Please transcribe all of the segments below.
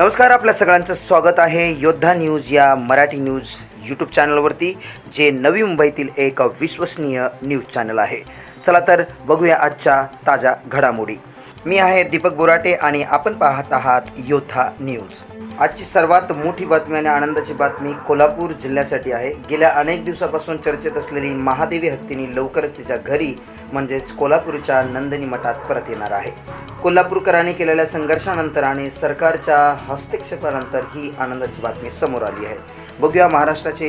नमस्कार आपल्या सगळ्यांचं स्वागत आहे योद्धा न्यूज या मराठी न्यूज यूट्यूब चॅनलवरती जे नवी मुंबईतील एक विश्वसनीय न्यूज चॅनल आहे. चला तर बघूया आजच्या ताज्या घडामोडी. मी आहे दीपक बोराटे आणि आपण पाहत आहात योद्धा न्यूज. आजची सर्वात मोठी बातमी आणि आनंदाची बातमी कोल्हापूर जिल्ह्यासाठी आहे. गेल्या अनेक दिवसापासून चर्चेत असलेली महादेवी हत्तीनी लवकरच तिच्या घरी म्हणजेच कोल्हापूरच्या नंदिनी मठात परत येणार आहे. कोल्हापूरकरांनी केलेल्या संघर्षानंतर आणि सरकारच्या हस्तक्षेपानंतर ही आनंदाची बातमी समोर आली आहे. बघूया महाराष्ट्राचे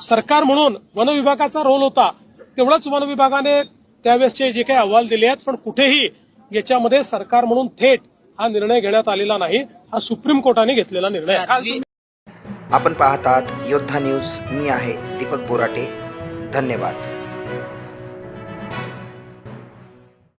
सरकार म्हणून वन विभागाचा रोल होता तेवढाच वन विभागाने त्यावेळेसचे जे काही अहवाल दिले आहेत पण कुठेही याच्यामध्ये सरकार म्हणून थेट हा निर्णय घेण्यात आलेला नाही. हा सुप्रीम कोर्टाने घेतलेला निर्णय आहे. आपण पाहतात योद्धा न्यूज मी आहे दीपक बोराटे. धन्यवाद.